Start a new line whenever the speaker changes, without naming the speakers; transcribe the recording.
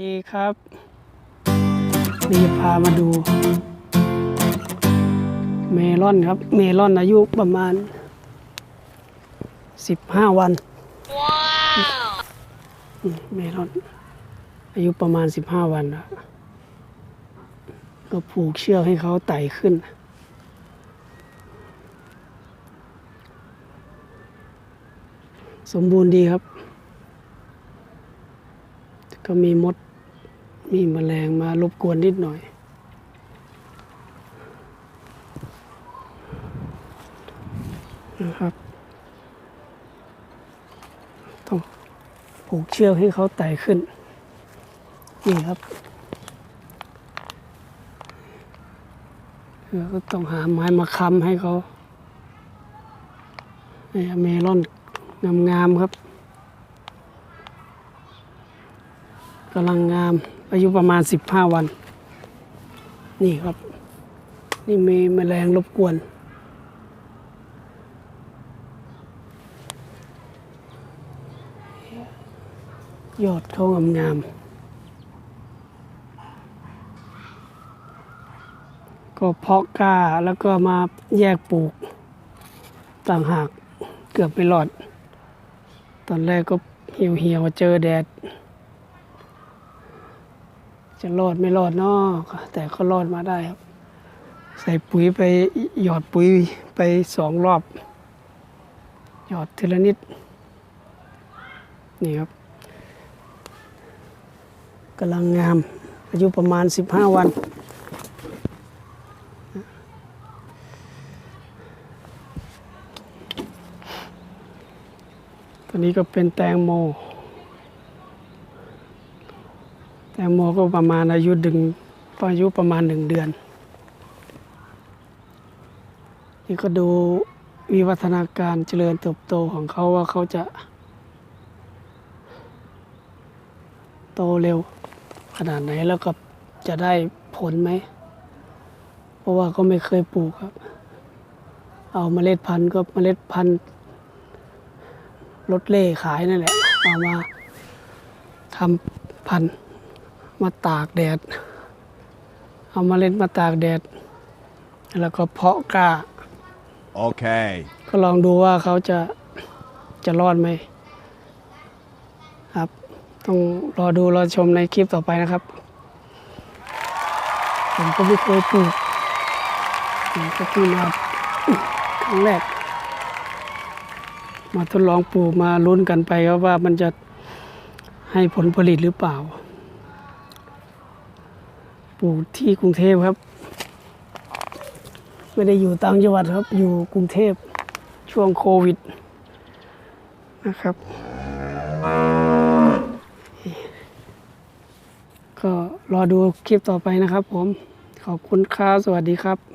ดีครับนี่พามาดู เมลอนครับ เมลอนอายุประมาณ 15 วันอืมเมลอน อายุประมาณ 15 วันแล้วก็ผูกเชือกให้เขาไต่ขึ้น สมบูรณ์ดีครับ ก็มีมด มีแมลงมารบกวนนิดหน่อย นะครับ ต้องผูกเชือกให้เขาไต่ขึ้น นี่ครับก็ต้องหาไม้มาค้ำให้เขานี่เมลอนงามๆครับ กำลังงาม อายุประมาณ 15 วัน นี่ครับ นี่มีแมลงรบกวน ยอดเขางามงามก็เพาะกล้าแล้วก็มาแยกปลูก ต่างหากเกือบไม่รอด ตอนแรกก็เหี่ยวเหี่ยวๆเจอแดด จะรอดไม่รอดเนาะแต่ก็รอดมาได้ครับ ใส่ปุ๋ยไปหยอดปุ๋ยไปสองรอบ หยอดทีละนิด นี่ครับกำลังงาม อายุประมาณ 15 วันตัวนี้ก็เป็นแตงโม แต งโมก็ประมาณอายุดึงอายุประมาณหนึ่งเดือน นี่ก็ดูวิวัฒนาการเจริญเติบโตของเขาว่าเขาจะ โตเร็วขนาดไหนแล้วก็จะได้ผลไหม เพราะว่าก็ไม่เคยปลูกครับ เอาเมล็ดพันธุ์ก็เมล็ดพันธุ์รถเล่ขายนั่นแหละ เอามาทำพันธุ์ มาตากแดด เอาเมล็ดมาตากแดด แล้วก็เพาะกล้า
Okay.
ก็ลองดูว่าเขาจะจะรอดไหมครับ ต้องรอดูรอชมในคลิปต่อไปนะครับ ผมก็ไม่เคยปลูกผมก็เพิ่งมาครั้งแรก มาทดลองปลูกมาลุ้นกันไปครับว่ามันจะให้ผลผลิตหรือเปล่าป ลูกที่กรุงเทพครับ ไม่ได้อยู่ต่างจังหวัดครับ อยู่กรุงเทพช่วงโควิด นะครับ ก็รอดูคลิปต่อไปนะครับผม ขอบคุณครับ สวัสดีครับ